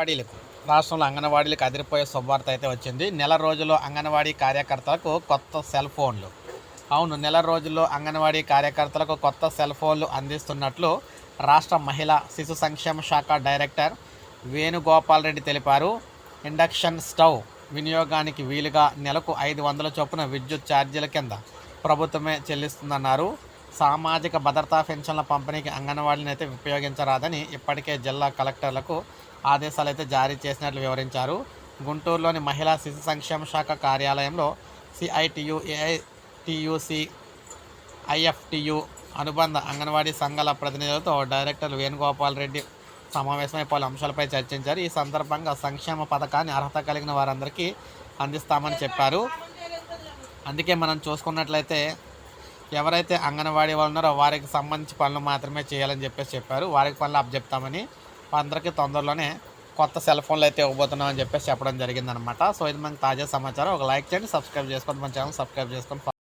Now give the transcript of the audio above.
అంగన్వాడీలకు రాష్ట్రంలో అంగన్వాడీలకు అదిరిపోయే శుభవార్త అయితే వచ్చింది. నెల రోజుల్లో అంగన్వాడీ కార్యకర్తలకు కొత్త సెల్ ఫోన్లు. అవును నెల రోజుల్లో అంగన్వాడీ కార్యకర్తలకు కొత్త సెల్ ఫోన్లు అందిస్తున్నట్లు రాష్ట్ర మహిళా శిశు సంక్షేమ శాఖ డైరెక్టర్ వేణుగోపాల్ రెడ్డి తెలిపారు. ఇండక్షన్ స్టవ్ వినియోగానికి వీలుగా నెలకు ఐదు వందల చొప్పున విద్యుత్ ఛార్జీల కింద ప్రభుత్వమే చెల్లిస్తుందన్నారు. సామాజిక భద్రతా పెన్షన్ల పంపిణీకి అంగన్వాడీని అయితే ఉపయోగించరాదని ఇప్పటికే జిల్లా కలెక్టర్లకు ఆదేశాలు అయితే జారీ చేసినట్లు వివరించారు. గుంటూరులోని మహిళా శిశు సంక్షేమ శాఖ కార్యాలయంలో సిఐటియు ఏఐటియుసి ఐఎఫ్టియు అనుబంధ అంగన్వాడీ సంఘాల ప్రతినిధులతో డైరెక్టర్ వేణుగోపాల్ రెడ్డి సమావేశమై పలు అంశాలపై చర్చించారు. ఈ సందర్భంగా సంక్షేమ పథకాన్ని అర్హత కలిగిన వారందరికీ అందిస్తామని చెప్పారు. అందుకే మనం చూసుకున్నట్లయితే ఎవరైతే అంగన్వాడీ వాళ్ళు ఉన్నారో వారికి సంబంధించి పనులు మాత్రమే చేయాలని చెప్పేసి చెప్పారు. వారికి పనులు అప్పచెప్తామని అందరికీ తొందరలోనే కొత్త సెల్ ఫోన్లు అయితే ఇవ్వబోతున్నామని చెప్పేసి చెప్పడం జరిగిందనమాట సో ఇది మనకి తాజా సమాచారం. ఒక లైక్ చేయండి సబ్స్క్రైబ్ చేసుకోండి మన ఛానల్ సబ్స్క్రైబ్ చేసుకొని